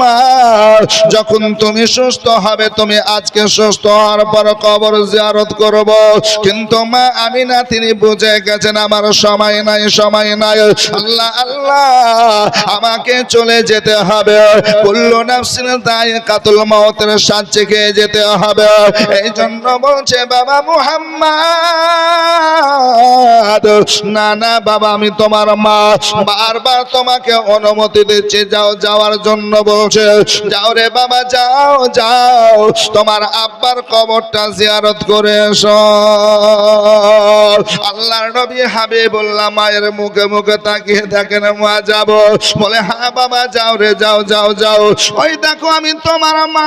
মা যখন তুমি সুস্থ হবে, তুমি আজকে সুস্থ হওয়ার পর কবর জিয়ারত করব। কিন্তু মা আমি না তিনি বুঝে গেছেন আমার সময় নাই সময় নাই। আল্লাহ আল্লাহ, আমাকে চলে যেতে হবে। কুল্লু নাফসিন কাতুল মাউতের সাথে খেয়ে যেতে হবে। এই জন্য বলছে, বাবা মুহাম্মদ, না না, বাবা, আমি তোমার মা। বারবার তোমাকে অনুমতি দিচ্ছি, যাও, যাওয়ার জন্য বলছে, যাও রে বাবা যাও যাও। তোমার আব্বার কবরটা জিয়ারত করে এসো। আল্লাহর নবী হাবিবুল্লাহ মায়ের মুখে মুখে তাকিয়ে দেখেন, মা যাব। বলে হ্যাঁ বাবা, যাও রে, যাও যাও যাও। ওই দেখো, আমি তোমার মা।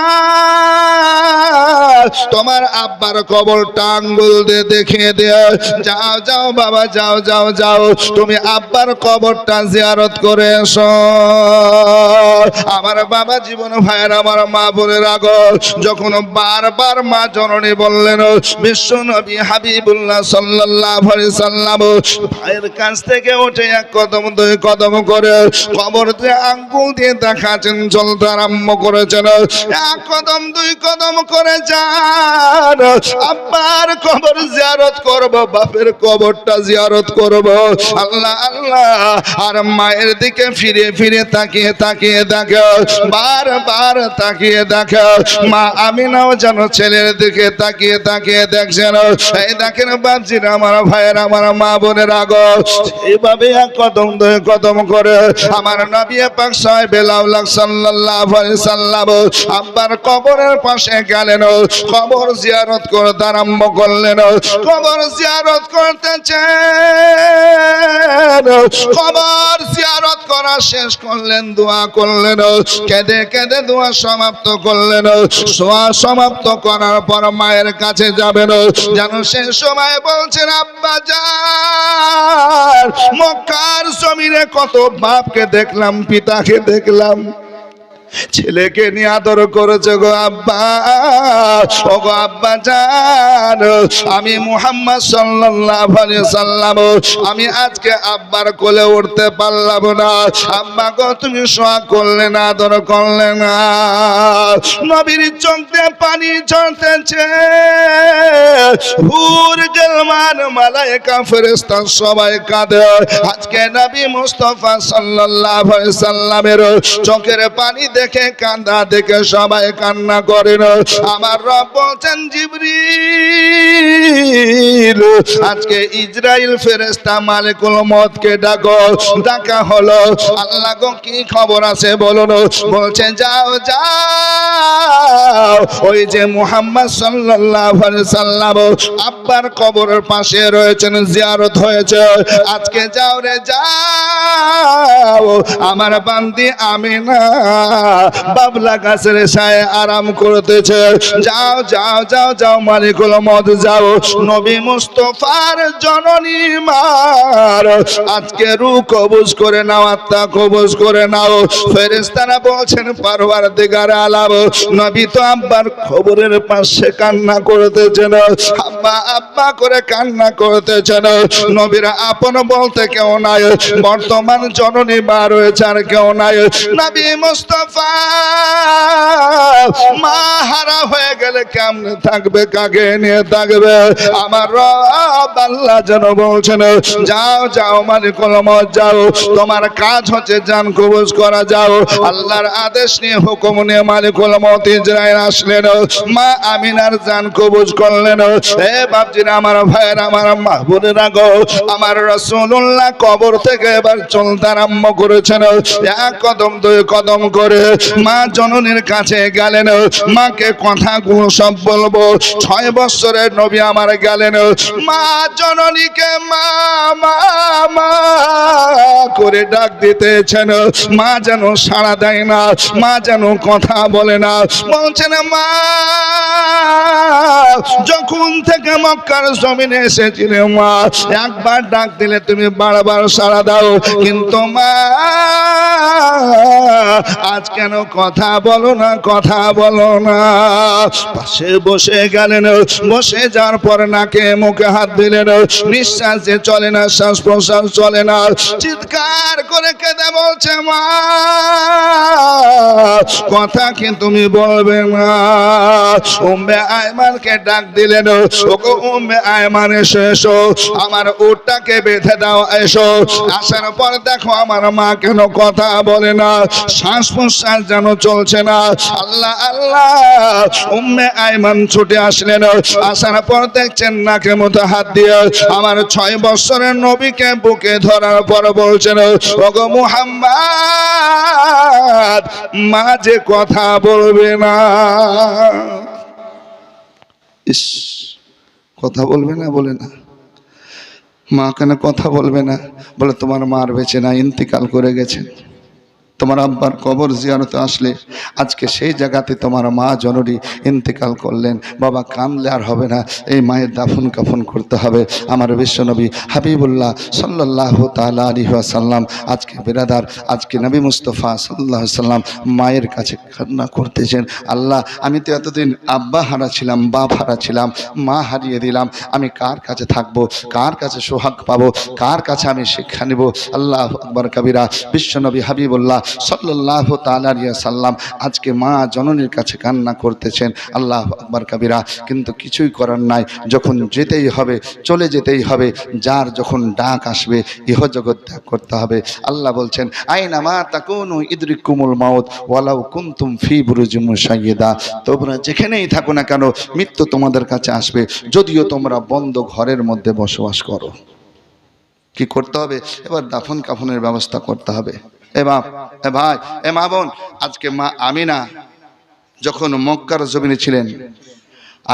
তোমার আব্বার কবরটা আঙ্গুল দিয়ে দেখিয়ে দিয়ে, যাও যাও বাবা, যাও যাও যাও। তুমি আব্বার কবরটা জিয়ারত করে এসো। আমার বাবা জীবন ভাইয়ের আমার মা বলে রাগো যখন বারবার মা জননী বললেন বিশ্ব নবী হাবিবুল্লাহ সাল্লাল্লাহু ভাইয়ের কাছ থেকে উঠে এক কদম, দুই কদম করে কবর দিয়ে আঙ্গুল দিয়ে দেখাচ্ছেন চলতে আরম্ভ করেছেন। এক কদম, দুই কদম করে যান। আব্বার কবর জিয়ারত করব, বাপের কবরটা জিয়ারত করব। আল্লাহ আল্লাহ। আর মায়ের দিকে ফিরে ফিরে তাকিয়ে তাকিয়ে দেখো, বারবার তাকিয়ে দেখো, মা আমিনাও যেন ছেলের দিকে তাকিয়ে তাকিয়ে দেখছেন। এই দেখেন বাপজির আমার ভাইয়ের, আমার মা বোনের আগো এইভাবে এক কদম, দুই কদম করে আমার নবী পাক সাহেব বেলাউল্লাহ সাল্লাল্লাহু আলাইহি সাল্লাম আব্বার কবরের পাশে গেলেন, কবর জিয়ারত করতে আরম্ভ করলেন, কবর জিয়ারত করতেছেন কবর জিয়ারত করা শেষ করলেন, দোয়া করলেন, কেঁদে কেঁদে দোয়া সমাপ্ত করলেন সোয়া সমাপ্ত করার পর মায়ের কাছে যাবেন, যেন সে সময় বলছেন আব্বা যান মক্কার জমিনে কত বাপকে দেখলাম, পিতাকে দেখলাম। ছেলেকে নিয়ে আদর করেছে গো আব্বা। গো আব্বা জান আমি মুহাম্মদ সাল্লাল্লাহু সাল্লাম, আমি আজকে আব্বার কোলে উঠতে পারলাম না। আব্বা গো, তুমি সোয়া করলে না, আদর করলে না। নবীর চোখ দিয়ে পানি ঝরতেছে। হুর গেলমান মালায়েকা ফেরেশতা সবাই কাঁদে। আজকে নবী মুস্তাফা সাল্লাল্লাহু আলাইহি সাল্লামের চোখের পানি দেখে, কান্দা দেখে সবাই কান্না করেন। আমার রব বলছেন, জিবরিল, আজকে ইসরাইল ফেরেশতা মালিকুল মতকে ডাকো। ডাকা হলো। আল্লাহ গো, কি খবর আছে বলুন? বলছে, যাও যাও। ওই যে মুহাম্মদ আলাইহি সাল্লাম আব্বার কবরের পাশে রয়েছেন, জিয়ারত হয়েছে। আজকে যাও রে, যাও। আমার বান্দি আমিনা বাবলা গাছের ছায় আরাম করতেছে। যাও যাও যাও যাও, মালিকুল মদ যাও। নবী মুস্তফার জননী মার। আজকে রু কবুজ করে নাও, আত্মা কবুজ করে নাও। ফেরেশতারা বলছেন পারওয়ার দিগার আলাম নবী তো আব্বার খবরের পাশে কান্না করতেছেন। আব্বা আব্বা করে কান্না আপন বলতে কেউ নাই। বর্তমান জননী মা রয়েছে আর কেউ নাই। নবী মুস্তফা, মা হারা হয়ে গেলে কেমনে থাকবে, কাকে নিয়ে থাকবে? আমার রব আল্লাহ যেন বলছেন, যাও যাও মালিকুল মত যাও, তোমার কাজ হচ্ছে জান কবজ করা, যাও। আল্লাহর আদেশ নিয়ে, হুকুম নিয়ে মালিকুল মত ইসরায়েল আসলেন। মা আমিনার জান কবজ করলেন। এ বাপজিরা, আমার ভাইয়ের, আমার মা বোনেরা গো, আমার রসুল্লাহ কবর থেকে এবার চলতে আরম্ভ করেছেন। এক কদম, দুই কদম করে মা জননীর কাছে গেলেন। মাকে কথাগুলো সব বলব ছয় বছরের নবী আমার গেলেন। মা জননীকে মা মা করে ডাক দিতেছেন। মা যেন সাড়া দেয় না, মা যেন কথা বলে না। বলছেন, মা, যখন থেকে মক্কার জমিনে এসেছিলে, মা, একবার ডাক দিলে তুমি বারবার সাড়া দাও। কিন্তু মা আজ কেন কথা বলো না, কথা বলো না? পাশে বসে গেলেন, বসে যাওয়ার পর নাকে মুখে হাত দিলেন, নিঃশ্বাস যে চলে না, শ্বাস প্রশ্বাস চলে না। চিৎকার করে কেঁদে বলছে, মা, কথা কি তুমি বলবে না উম্মে আয়মানকে ডাক দিলেন, ওগো উম্মে আয়মান, এসো এসো। আমার উটটাকে বেঁধে দাও, এসো। আসার পর দেখো আমার মা কেন কথা বলে না শ্বাস প্রশ্বাস যেন চলছে না। আল্লাহ আল্লাহ, উম্মে আয়মান ছুটে আসলেন। আসার পর দেখছেন নাকে মতো হাত দিয়ে আমার ছয় বছরের নবীকে বুকে ধরার পর বলছেন, ওগো মুহাম্মদ, মা যে কথা বলবে না। ইস, কথা বলবে না বলে না। মা কেন কথা বলবে না? বলে তোমার মার বেঁচে না, ইন্তিকাল করে গেছেন। তোমার আব্বার কবর জিয়ারতে আসলে আজকে সেই জায়গাতে তোমার মা জননী ইন্তেকাল করলেন। বাবা কানলে আর হবে না, এই মায়ের দাফন কাফন করতে হবে। আমার বিশ্বনবী হাবিবুল্লাহ সাল্লাহ তালা আলী সাল্লাম আজকে বিরাদার, আজকে নবী মুস্তফা সাল্লাহ সাল্লাম মায়ের কাছে কান্না করতেছেন। আল্লাহ, আমি তো এতদিন আব্বা হারা ছিলাম, বাপ হারা ছিলাম, মা হারিয়ে দিলাম। আমি কার কাছে থাকব, কার কাছে সোহাগ পাবো, কার কাছে আমি শিক্ষা নিব? আল্লাহ আকবর কবিরা, বিশ্বনবী হাবিবুল্লাহ সাল্লাহ তালিয়া সাল্লাম আজকে মা জননীর কাছে কান্না করতেছেন। আল্লাহ আকবর কবিরা, কিন্তু কিছুই করার নাই। যখন যেতেই হবে, চলে যেতেই হবে, যার যখন ডাক আসবে, ইহ জগৎ ত্যাগ করতে হবে। আল্লাহ বলছেন, আইনা মা তাকুনু ইদরিক কুমুল মাউত, ওয়ালাউ কুনতুম ফি বুরুজিম সাইয়্যিদা তোমরা যেখানেই থাকো না কেন, মৃত্যু তোমাদের কাছে আসবে। যদিও তোমরা বন্ধ ঘরের মধ্যে বসবাস করো। কি করতে হবে? এবার দাফন কাফনের ব্যবস্থা করতে হবে। এ বাপ, এ ভাই, এ মা বোন, আজকে মা আমিনা যখন মক্কার জমিনে ছিলেন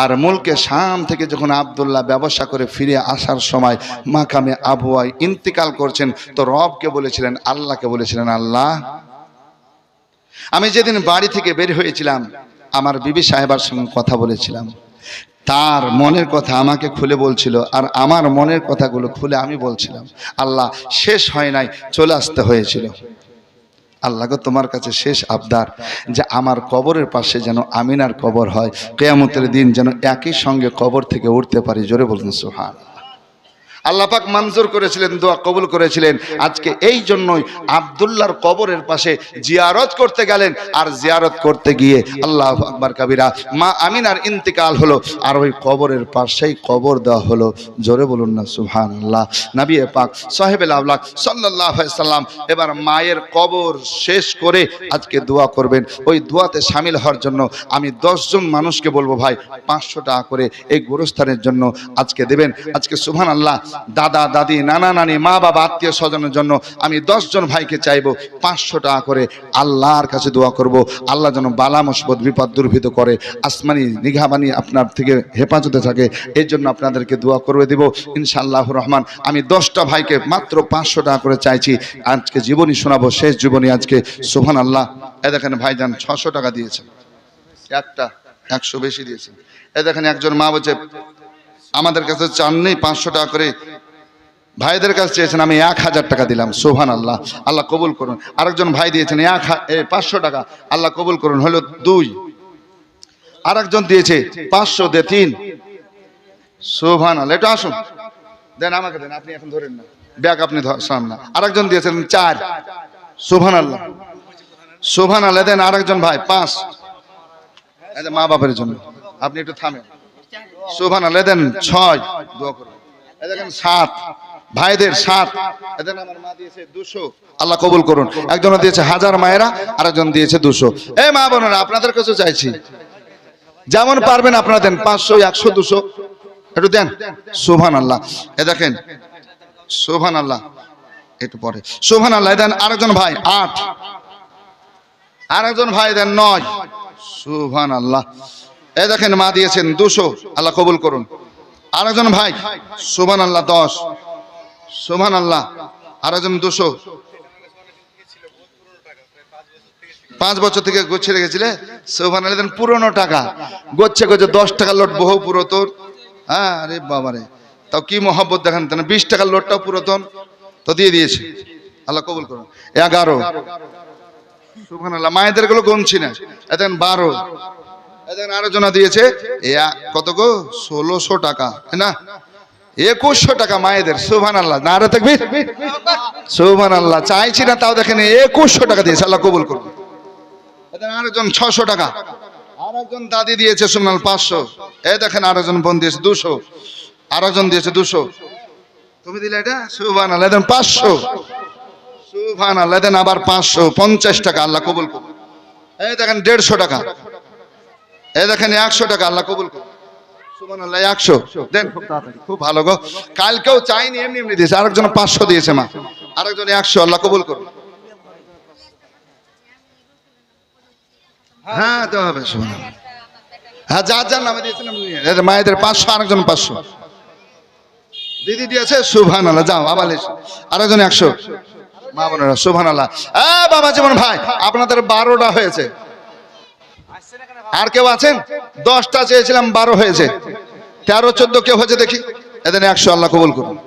আর মুলকে শাম থেকে যখন আবদুল্লাহ ব্যবসা করে ফিরে আসার সময় মাকামে আবহাওয়ায় ইন্তিকাল করছেন, তো রবকে বলেছিলেন, আল্লাহকে বলেছিলেন, আল্লাহ, আমি যেদিন বাড়ি থেকে বের হয়েছিলাম, আমার বিবি সাহেবার সঙ্গে কথা বলেছিলাম। তার মনের কথা আমাকে খুলে বলছিল আর আমার মনের কথাগুলো খুলে আমি বলছিলাম। আল্লাহ, শেষ হয় নাই, চলে আসতে হয়েছিল। আল্লাহকে তোমার কাছে শেষ আবদার যে আমার কবরের পাশে যেন আমিনার কবর হয়, কেয়ামতের দিন যেন একই সঙ্গে কবর থেকে উঠতে পারি। জোরে বলুন সোহান আল্লাহ পাক মঞ্জুর করেছিলেন, দোয়া কবুল করেছিলেন। আজকে এই জন্যই আবদুল্লাহর কবরের পাশে জিয়ারত করতে গেলেন আর জিয়ারত করতে গিয়ে আল্লাহ আকবার কাবিরা, মা আমিনার ইন্তিকাল হলো আর ওই কবরের পাশেই কবর দেওয়া হলো। জোরে বলুন না সুহান আল্লাহ নবী পাক সাহেবেল আবলাক সাল্লাহ সাল্লাম এবার মায়ের কবর শেষ করে আজকে দোয়া করবেন। ওই দোয়াতে সামিল হওয়ার জন্য আমি দশজন মানুষকে বলব ভাই, পাঁচশো টাকা করে এই গোরস্থানের জন্য আজকে দেবেন। আজকে সুহান আল্লাহ দাদা, দাদি, নানা, নানি, মা, বাবা, আত্মীয় স্বজনের জন্য আমি দশজন ভাইকে চাইব, পাঁচশো টাকা করে আল্লাহর কাছে দোয়া করব। আল্লাহ যেন বালা মুসবত, বিপদ দুর্ভিত করে, আসমানি নিঘাবানি আপনার থেকে হেফাজতে থাকে, এর জন্য আপনাদেরকে দোয়া করে দেব। ইনশাআল্লাহ রহমান, আমি দশটা ভাইকে মাত্র পাঁচশো টাকা করে চাইছি। আজকে জীবনী শোনাবো, শেষ জীবনী আজকে। সোহান আল্লাহ এ দেখেন ভাইজান ছশো টাকা দিয়েছেন একটা, একশো বেশি দিয়েছেন এ দেখেন একজন মা বলছে আমাদের কাছে চান নেই, পাঁচশো টাকা করে ভাইদের কাছে চেয়েছেন, আমি এক হাজার টাকা দিলাম সোহান আল্লাহ আল্লাহ কবুল করুন। আরেকজন ভাই দিয়েছেন, এক পাঁচশো টাকা। আল্লাহ কবুল করুন, হলো দুই। আরেকজন দিয়েছে, পাঁচশো দে তিন। সোহান আল্লাহ একটু আসুন। দেন আমাকে দেন, আপনি এখন ধরেন না। ব্যাগ আপনি সামনে আরেকজন দিয়েছেন, চার। সোহান আল্লাহ সোহান আল্লাহ দেন আরেকজন ভাই, পাঁচ। মা বাপের জন্য। আপনি একটু থামেন। সোভান আল্লাহ দেন ছয়, দোয়া করুন দেখেন সাত, ভাইদের সাত। এদের আমার মা দিয়েছে দুশো। আল্লাহ কবুল করুন। একজন দিয়েছে হাজার মায়েরা, আরেকজন দিয়েছে দুশো। এই মা বোনেরা, আপনাদের কাছে চাইছি, যেমন পারবেন আপনারা দেন পাঁচশো, একশো, দুশো। একটু দেন। সোভান আল্লাহ। এ দেখেন সোভান আল্লাহ। একটু পরে। সোভান আল্লাহ দেন আরেকজন ভাই, আট। আরেকজন ভাই দেন নয়। সুভান আল্লাহ। এই দেখেন মা দিয়েছেন দুশো, আল্লাহ কবুল করুন। আরেকজন ভাই সুভান আল্লাহ দশ। সুভান আল্লাহ আরেকজন দুশো। পাঁচ বছর থেকে গুছিয়ে রেখেছিলে? সুভান আল্লাহ পুরনো টাকা। গোচ্ছে গোছে দশ টাকার লোট বহু পুরাতন। হ্যাঁ আরে বাবারে। তাও কি মহব্বত দেখেন, তাহলে বিশ টাকার লোটটাও পুরাতন। তো দিয়ে দিয়েছে। আল্লাহ কবুল করুন। এগারো। সুবহানাল্লাহ মায়েদেরগুলো গুনছি না। এখন বারো। আরও দিয়েছে কত গো? ষোলোশো টাকা না? একুশশো টাকা মায়েদের সুহান আল্লাহ না থাকবি সুহান আল্লাহ চাইছি না, তাও দেখেন একুশশো টাকা দিয়েছে, আল্লাহ কবুল এদের আরেকজন ছশো টাকা। আরেকজন দাদি দিয়েছে সুমনাল পাঁচশো। এ দেখেন আরেকজন বোন দিয়েছে, দুশো। আরেকজন দিয়েছে, দুশো। তুমি দিলে এটা? সুভান আল্লাহ দেন পাঁচশো। সুভান আল্লাহ দেন আবার পাঁচশো, পঞ্চাশ টাকা, আল্লাহ কবুল করুন এই দেখেন, দেড়শো টাকা। এই দেখেন একশো টাকা, আল্লাহ কবুল করুন। একশো। খুব তাড়াতাড়ি খুব ভালো গো। চাইনি, এমনি এমনি দিয়েছে। পাঁচশো দিয়েছে মা। আরেকজন একশো, আল্লাহ কবুল করুন। হ্যাঁ হবে হ্যাঁ যার যার নামে মায়েদের পাঁচশো, আরেকজন পাঁচশো। দিদি দিয়েছে সুভান আল্লাহ যাও, আবার। আরেকজন একশো। মা বোনেরা সুভান আল্লাহ বাবা যেমন ভাই, আপনাদের বারোটা হয়েছে। আর কেউ আছেন? দশটা চেয়েছিলাম, বারো হয়েছে। তেরো, চোদ্দ কেউ হয়েছে দেখি। এদের একশো আল্লাহ কবুল করুন।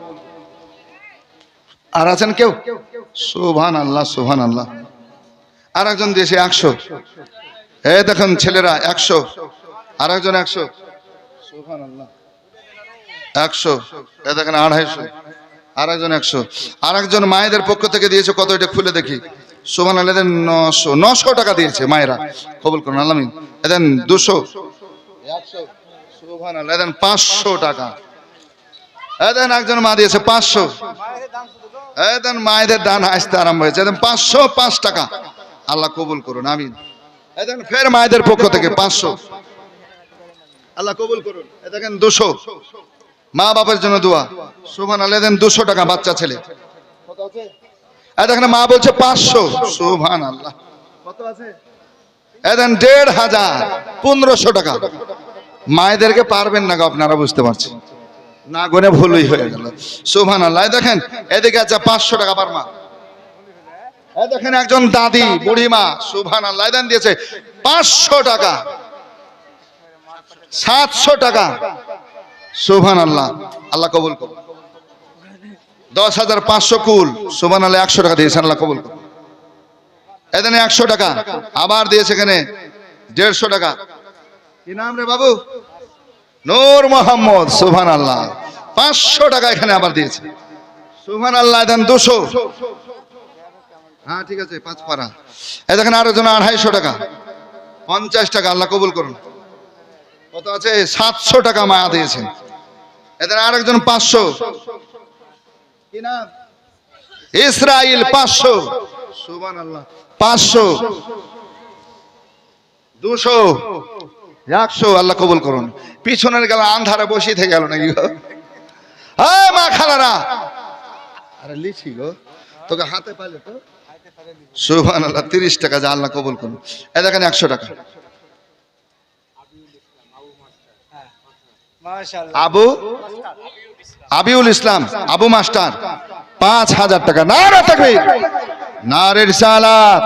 আর আছেন কেউ? সুভান আল্লাহ সুভান আল্লাহ আর একজন দিয়েছে একশো। এ দেখুন ছেলেরা, একশো। আর একজন একশো। আল্লাহ একশো। এ দেখেন আড়াইশো। আর একজন একশো। আর একজন মায়েদের পক্ষ থেকে দিয়েছে, কত এটা খুলে দেখি। সুমান আলেদের নশো নশো টাকা দিয়েছে মায়েরা। কবুল করুন আলামিন এদেন দুশো। আল্লাহ পাঁচশো টাকা। এদেন একজন মা দিয়েছে পাঁচশো। এদেন মায়েদের দান আসতে আরম্ভ হয়েছে। পাঁচশো পাঁচ টাকা। আল্লাহ কবুল করুন, আমিন। এদেন ফের মায়েদের পক্ষ থেকে পাঁচশো। আল্লাহ কবুল করুন দুশো। মা বাবার জন্য দোয়া। সুবহান আল্লাহ দুশো টাকা বাচ্চা ছেলে। এই দেখেন মা বলছে পাঁচশো। সুবহান আল্লাহ কত আছে? দেন দেড় হাজার পনেরোশো টাকা। মায়েদেরকে পারবেন না গো আপনারা বুঝতে পারছি না গনে ভুলই হয়ে গেল। সুবহান আল্লাহ দেখেন এদিকে আছে পাঁচশো টাকা পার মা। দেখেন একজন দাদি বুড়িমা সুবহান আল্লাহ দেন দিয়েছে পাঁচশো টাকা। সাতশো টাকা। সুবহান আল্লাহ আল্লাহ কবুল করুন দশ হাজার পাঁচশো কুল। সুবহান আল্লাহ একশো টাকা দিয়েছেন আল্লাহ কবুল এখানে একশো টাকা। আবার দিয়েছে এখানে দেড়শো টাকা। কি নাম রে বাবু? নূর মোহাম্মদ সুবহান আল্লাহ পাঁচশো টাকা এখানে আবার দিয়েছে। সুবহান আল্লাহ দেন দুশো। হ্যাঁ ঠিক আছে, পাঁচ পারা। এ দেখেন আরও জন আড়াইশো টাকা। পঞ্চাশ টাকা, আল্লাহ কবুল করুন। কত আছে? সাতশো টাকা মায়া দিয়েছেন। এদের আরেকজন পাঁচশো। কি নাম? ইসরাইল পাঁচশো। সুবান আল্লাহ পাঁচশো। দুশো। একশো আল্লাহ কবুল করুন। পিছনের গেল আন্ধারে বসিয়ে থেকে গেল নাকি গো? মা খালারা। আরে লিখি গো তোকে হাতে পাইলে তো। সুবান আল্লাহ তিরিশ টাকা যা আল্লাহ কবুল করুন। এ দেখেন একশো টাকা। আবু? আবিউল ইসলাম, আবু মাস্টার। পাঁচ হাজার টাকা। না না থাকবে না রে রিসালাত।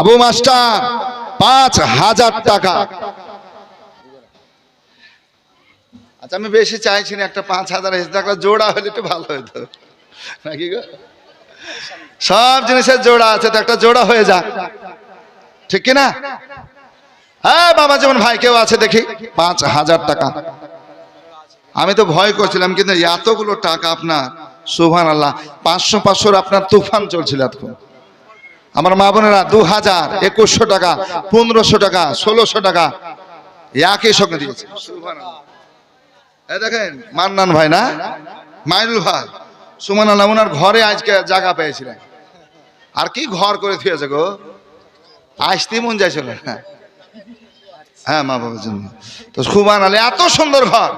আবু মাস্টার, পাঁচ হাজার টাকা। আচ্ছা আমি বেশি চাইছি না একটা পাঁচ হাজার একটা জোড়া হলে একটু ভালো হতো। নাকি গো? সব জিনিসের জোড়া আছে, তো একটা জোড়া হয়ে যাক। ঠিক কি না হ্যাঁ বাবা যেমন ভাই কেউ আছে, দেখি। পাঁচ হাজার টাকা। আমি তো ভয় করছিলাম, কিন্তু এতগুলো টাকা আপনার সুভান আল্লাহ পাঁচশো পাঁচশোর আপনার তুফান চলছিল এতক্ষণ। আমার মা বোনেরা দু হাজার একুশশো টাকা, পনেরোশো টাকা, ষোলোশো টাকা, একই সঙ্গে দিয়েছে দেখেন, মান্নান ভাই না? মাইনুল ভাই সুমান আল্লাহ ওনার ঘরে আজকে জায়গা পেয়েছিলেন। আর কি ঘর করে থুয়েছে গো? আসতে মন যাইছিল হ্যাঁ মা বাবার জন্য। তো সুমান আলী এত সুন্দর ঘর।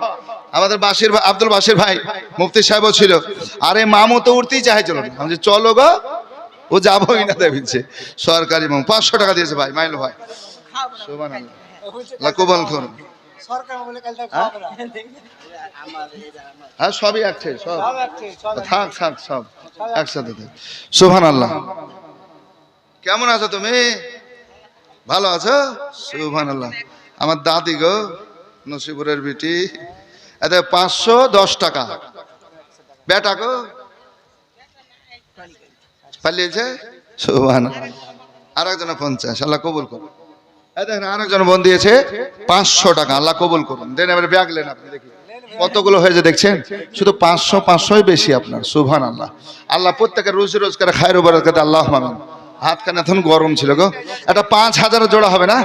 আমাদের বাসির ভাই আব্দুল বাসির ভাই মুফতি সাহেবও ছিল। আরে মামু তো উঠতেই চাইছিল না। আমি চলো গো ও যাবোই না দেবিছে সরকারি মামু পাঁচশো টাকা দিয়েছে ভাই মাইল ভাই। করুন। না। হ্যাঁ সবই আছে সব। থাক থাক সব। একসাথে থাক। সুবহান আল্লাহ কেমন আছো তুমি? ভালো আছো? সুবহান আল্লাহ আমার দাদি গো নসিপুরের বিটি। এতে পাঁচশো দশ টাকা। বেটা গো। পালিয়েছে? সুবহান। আর একজন পঞ্চাশ, আল্লাহ কবুল করুন। দেখেন, আরেকজন বোন দিয়েছে পাঁচশো টাকা, আল্লাহ কবুল করুন। দেন এবারে ব্যাগ লেন আপনি, দেখি। কতগুলো হয়েছে দেখছেন? শুধু পাঁচশো, পাঁচশোই বেশি আপনার সুভান আল্লাহ। আল্লাহ প্রত্যেকের রুজি রোজগার, খায়ের বরকত, আল্লাহ মামিন হাত কানে এখন গরম ছিল গো। একটা পাঁচ হাজার জোড়া হবে না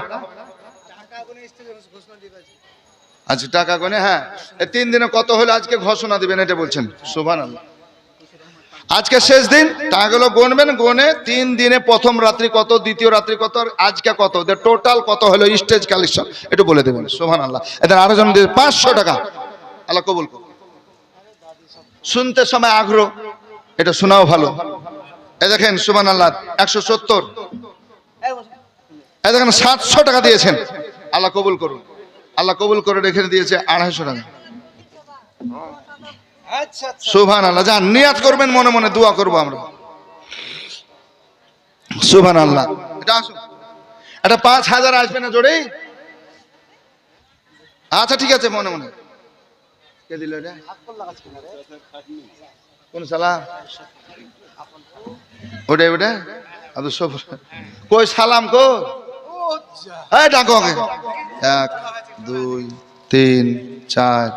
টাকা কোনো স্টেজে ঘোষণা দিয়ে গেছে আচ্ছা টাকা গনে হ্যাঁ। তিন দিনে কত হলে আজকে ঘোষণা দিবেন, এটা বলছেন। সুভান আজকে শেষ দিন, টাকাগুলো গণবেন গনে তিন দিনে প্রথম রাত্রি কত, দ্বিতীয় রাত্রি কত আজকে কত টোটাল কত হলো স্টেজ কালেকশন একটু বলে দেবেন শোভান আল্লাহ এদের আরও জন পাঁচশো টাকা। আল্লাহ কবুল। শুনতে সময় আগ্রহ, এটা শোনাও ভালো। এ দেখেন সুমান আল্লাহ একশো সত্তর। এ দেখেন, সাতশো টাকা দিয়েছেন। আল্লাহ কবুল করুন আল্লাহ কবুল করে রেখে দিয়েছে আড়াইশো টাকা। আচ্ছা আচ্ছা। সুভান আল্লাহ যান নিয়াত করবেন মনে মনে দোয়া করব আমরা। সুভান আল্লাহ এটা আসুন। এটা পাঁচ হাজার আসবে না জোরে? আচ্ছা ঠিক আছে মনে মনে। কে দিল এটা? কোন সালা ওটাই ওটা? আব্দুল সফর কই সালাম কো ও যা এই ডাকো আগে এক, দুই, তিন, চার,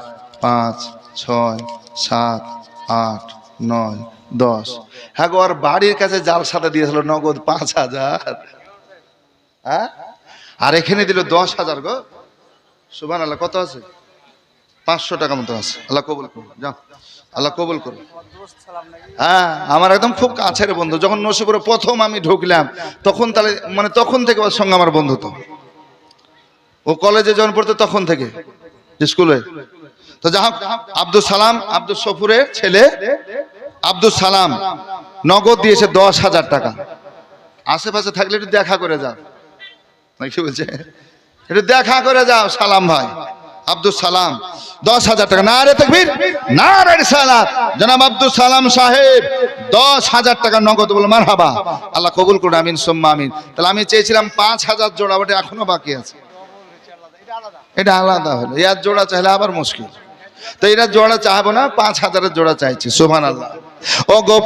পাঁচ, ছয়, সাত, আট, নয়, দশ। হ্যাঁ গো, আর বাড়ির কাছে জাল সাথে দিয়েছিল নগদ পাঁচ হাজার। হ্যাঁ? আর এখানে দিল দশ হাজার গো। সুবান আল্লাহ কত আছে? পাঁচশো টাকা মতো আছে। আল্লাহ কবুল করুন যাও। আল্লাহ কবুল করুন। হ্যাঁ আমার একদম খুব কাছের বন্ধু। যখন নসিপুরে প্রথম আমি ঢুকলাম, তখন তাহলে মানে তখন থেকে ওর সঙ্গে আমার বন্ধুত্ব। ও কলেজে যখন পড়তো তখন থেকে স্কুলে তো যা হোক আব্দুল সালাম আব্দুল সফুরের ছেলে। আব্দুল সালাম, নগদ দিয়েছে দশ হাজার টাকা। আশেপাশে থাকলে একটু দেখা করে যাও। নাকি বলছে? একটু দেখা করে যাও, সালাম ভাই। আব্দুল সালাম, দশ হাজার টাকা। না রে তকবীর না রে সালাম জনাব আব্দুল সালাম সাহেব, দশ হাজার টাকা নগদ বলে মার হাবা আল্লাহ কবুল করুন, আমিন, সোম্মা আমিন। তাহলে আমি চেয়েছিলাম পাঁচ হাজার জোড়া ওটা এখনও বাকি আছে। এটা আলাদা হলো। ইয়ার জোড়া চাইলে আবার মুশকিল। তো এটা জোড়া চাইব না, পাঁচ হাজারের জোড়া চাইছি সোভান আল্লাহ ও গো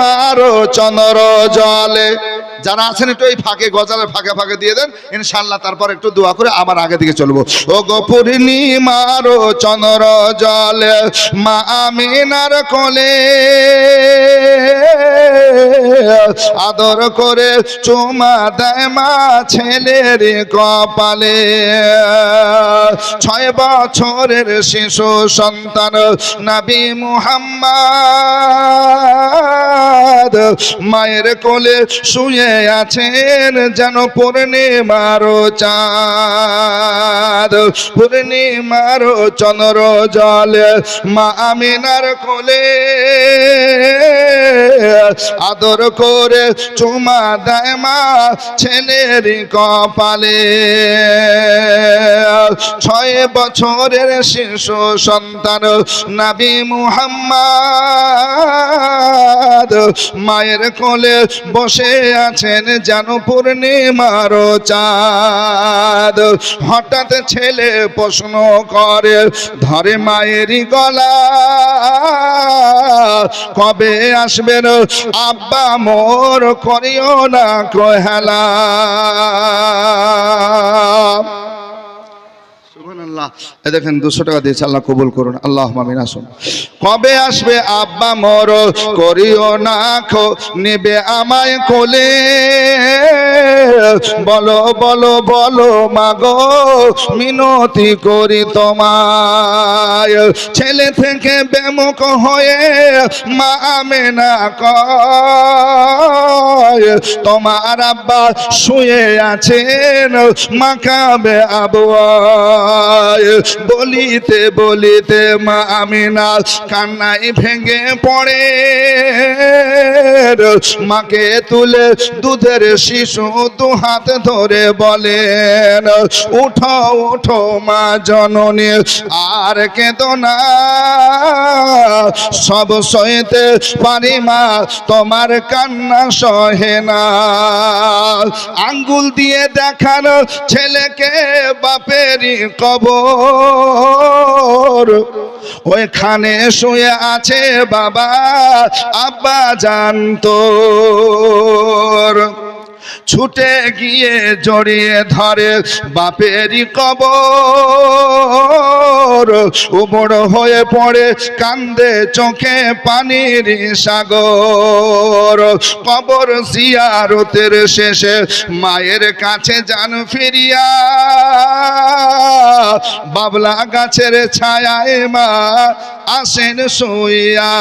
মারো চন্দ্র জলে যারা আছেন একটু এই ফাঁকে, গজালের ফাঁকে ফাঁকে দিয়ে দেন। ইনশাল্লাহ তারপর একটু দোয়া করে আবার আগে দিকে চলবো। ও গো পূর্ণিমার চন্দ্র জলে, মা আমিনার কোলে। আদর করে চুমা দেয় মা ছেলের কপালে। ছয় বছরের শিশু সন্তান নবী মুহাম্মদ। মায়ের কোলে শুয়ে আছেন যেন পূর্ণিমার চাঁদ। পূর্ণিমার চন্দ্র জলে মা আমিনার কোলে আদর করে চুমা দেয় মা ছেলের কপালে। ছয় বছরের শিশু সন্তান নাবি মুহাম্মদ মায়ের কোলে বসে আছেন যেন পূর্ণিমার চাঁদ। হঠাৎ ছেলে প্রশ্ন করে, ধরে মায়েরই গলা, কবে আসবেন আব্বা মোর করিও না কহেলা সুবহানাল্লাহ এই দেখেন দুশো টাকা দিয়েছে, আল্লাহ কবুল করুন। আল্লাহ মামিন আসুন। কবে আসবে আব্বা মর করিও না খো, নেবে আমায় কোলে। বলো বলো বলো, মাগো, মিনতি করি তোমায়। ছেলে থেকে বেমুখ হয়ে মা আমেনা কয়, তোমার আব্বা শুয়ে আছেন মাকাবে আবুয়ায় বলিতে বলিতে মা আমিনা কান্নাই ভেঙে পড়ে। মাকে তুলে দুধের শিশু দু হাত ধরে বলেন, উঠো উঠো মা জননী, আর কেঁদো না। সব সইতে পারি মা, তোমার কান্না সহে না। আঙ্গুল দিয়ে দেখানো ছেলেকে বাপেরই কবর ওইখানে শুয়ে আছে বাবা আব্বা জানতো। ছুটে গিয়ে জড়িয়ে ধরে বাপেরই কবর। উবড় হয়ে পড়ে কান্দে চোখে পানির সাগর। কবর জিয়ারতের শেষে মায়ের কাছে যান ফিরিয়া। বাবলা গাছের ছায়ায় মা আসেন শুইয়া।